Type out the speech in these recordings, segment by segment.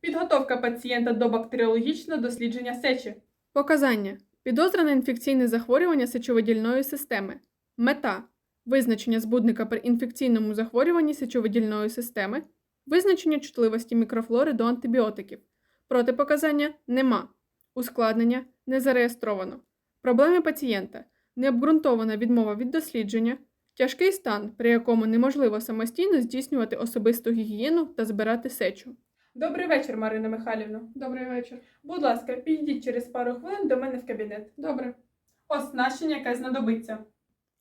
Підготовка пацієнта до бактеріологічного дослідження сечі. Показання. Підозра на інфекційне захворювання сечовидільної системи. Мета. Визначення збудника при інфекційному захворюванні сечовидільної системи. Визначення чутливості мікрофлори до антибіотиків. Протипоказання нема. Ускладнення не зареєстровано. Проблеми пацієнта. Необґрунтована відмова від дослідження. Тяжкий стан, при якому неможливо самостійно здійснювати особисту гігієну та збирати сечу. Добрий вечір, Марина Михайлівна. Добрий вечір. Будь ласка, підійдіть через пару хвилин до мене в кабінет. Добре. Оснащення, яке знадобиться.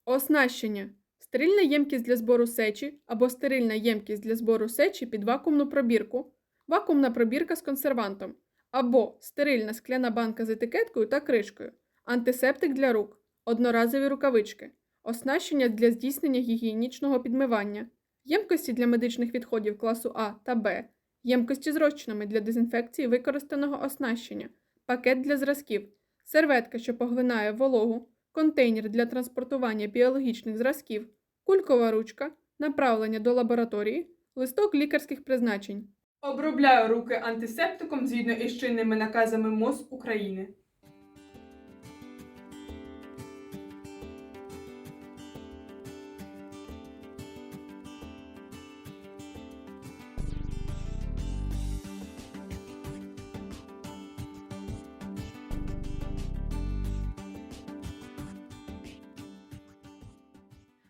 Оснащення. Стерильна ємкість для збору сечі або стерильна ємкість для збору сечі під вакуумну пробірку, вакуумна пробірка з консервантом, або стерильна скляна банка з етикеткою та кришкою, антисептик для рук, одноразові рукавички, оснащення для здійснення гігієнічного підмивання, ємкості для медичних відходів класу А та Б, ємкості з розчинами для дезінфекції використаного оснащення, пакет для зразків, серветка, що поглинає вологу, контейнер для транспортування біологічних зразків, кулькова ручка, направлення до лабораторії, листок лікарських призначень. Обробляю руки антисептиком згідно із чинними наказами МОЗ України.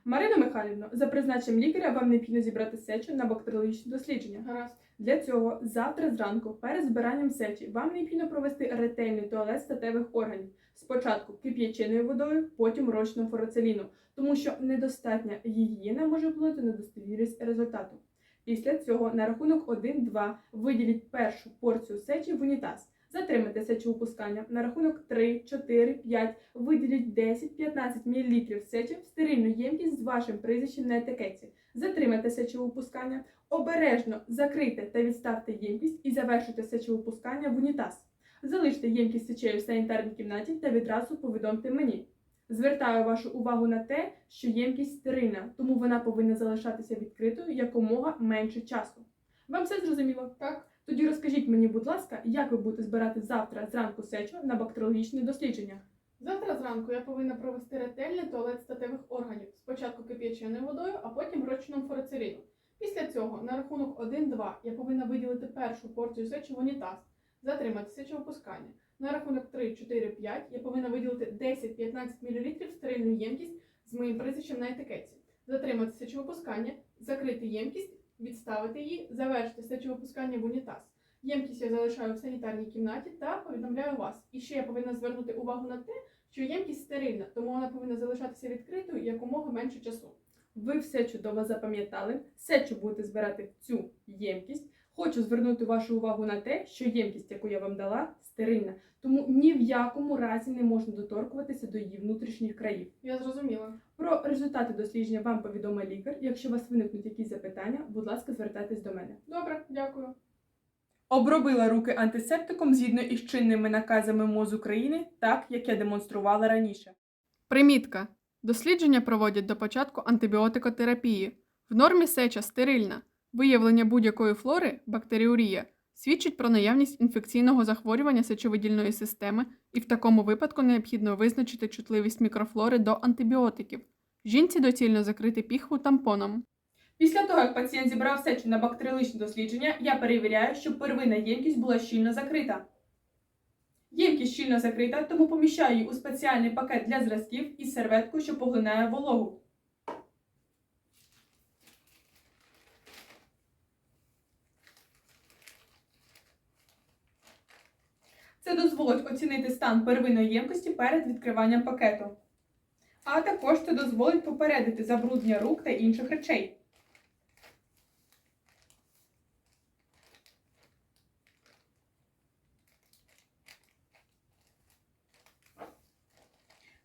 Марина Михайлівна, за призначенням лікаря вам необхідно зібрати сечу на бактеріологічне дослідження. Гаразд. Для цього завтра зранку перед збиранням сечі вам необхідно провести ретельний туалет статевих органів. Спочатку кип'яченою водою, потім розчином фороцеліну, тому що недостатня гігієна може вплинути на достовірність результату. Після цього на рахунок 1-2 виділіть першу порцію сечі в унітаз. Затримайте сечовипускання. На рахунок 3, 4, 5 виділіть 10-15 мл сечі в стерильну ємкість з вашим прізвищем на етикетці. Затримайте сечовипускання. Обережно закрийте та відставте ємкість і завершуйте сечовипускання в унітаз. Залиште ємкість сечею в санітарній кімнаті та відразу повідомте мені. Звертаю вашу увагу на те, що ємкість стерильна, тому вона повинна залишатися відкритою якомога менше часу. Вам все зрозуміло? Так. Тоді розкажіть мені, будь ласка, як ви будете збирати завтра зранку сечу на бактеріологічні дослідження? Завтра зранку я повинна провести ретельний туалет статевих органів. Спочатку кип'яченою водою, а потім розчином фороцеліну. Після цього на рахунок 1-2 я повинна виділити першу порцію сечі в унітаз, затримати сечовипускання. На рахунок 3, 4, 5 я повинна виділити 10-15 мл стерильну ємкість з моїм прізвищем на етикетці, затримати сечовипускання, закрити ємкість, відставити її, завершити сечовипускання в унітаз. Ємкість я залишаю в санітарній кімнаті та повідомляю вас. І ще я повинна звернути увагу на те, що ємкість стерильна, тому вона повинна залишатися відкритою якомога менше часу. Ви все чудово запам'ятали, сечу будете збирати цю ємкість. Хочу звернути вашу увагу на те, що ємкість, яку я вам дала, стерильна, тому ні в якому разі не можна доторкуватися до її внутрішніх країв. Я зрозуміла. Про результати дослідження вам повідомить лікар. Якщо у вас виникнуть якісь запитання, будь ласка, звертайтесь до мене. Добре, дякую. Обробила руки антисептиком згідно із чинними наказами МОЗ України, так як я демонструвала раніше. Примітка. Дослідження проводять до початку антибіотикотерапії. В нормі сеча стерильна. Виявлення будь-якої флори бактеріурія свідчить про наявність інфекційного захворювання сечовидільної системи, і в такому випадку необхідно визначити чутливість мікрофлори до антибіотиків. Жінці доцільно закрити піхву тампоном. Після того, як пацієнт зібрав сечу на бактеріологічне дослідження, я перевіряю, щоб первинна ємкість була щільно закрита. Ємкість щільно закрита, тому поміщаю її у спеціальний пакет для зразків із серветкою, що поглинає вологу. Це дозволить оцінити стан первинної ємкості перед відкриванням пакету. А також це дозволить попередити забруднення рук та інших речей.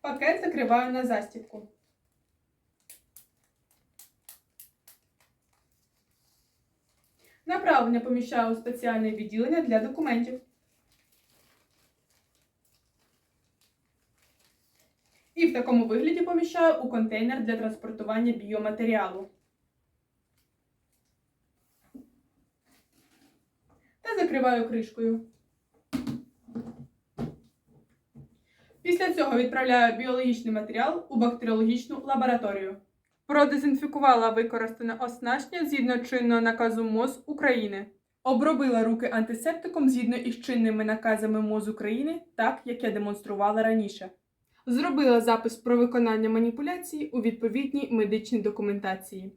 Пакет закриваю на застібку. Направлення поміщаю у спеціальне відділення для документів. І в такому вигляді поміщаю у контейнер для транспортування біоматеріалу. Та закриваю кришкою. Після цього відправляю біологічний матеріал у бактеріологічну лабораторію. Продезінфікувала використане оснащення згідно чинного наказу МОЗ України. Обробила руки антисептиком згідно із чинними наказами МОЗ України, так як я демонструвала раніше. Зробила запис про виконання маніпуляції у відповідній медичній документації.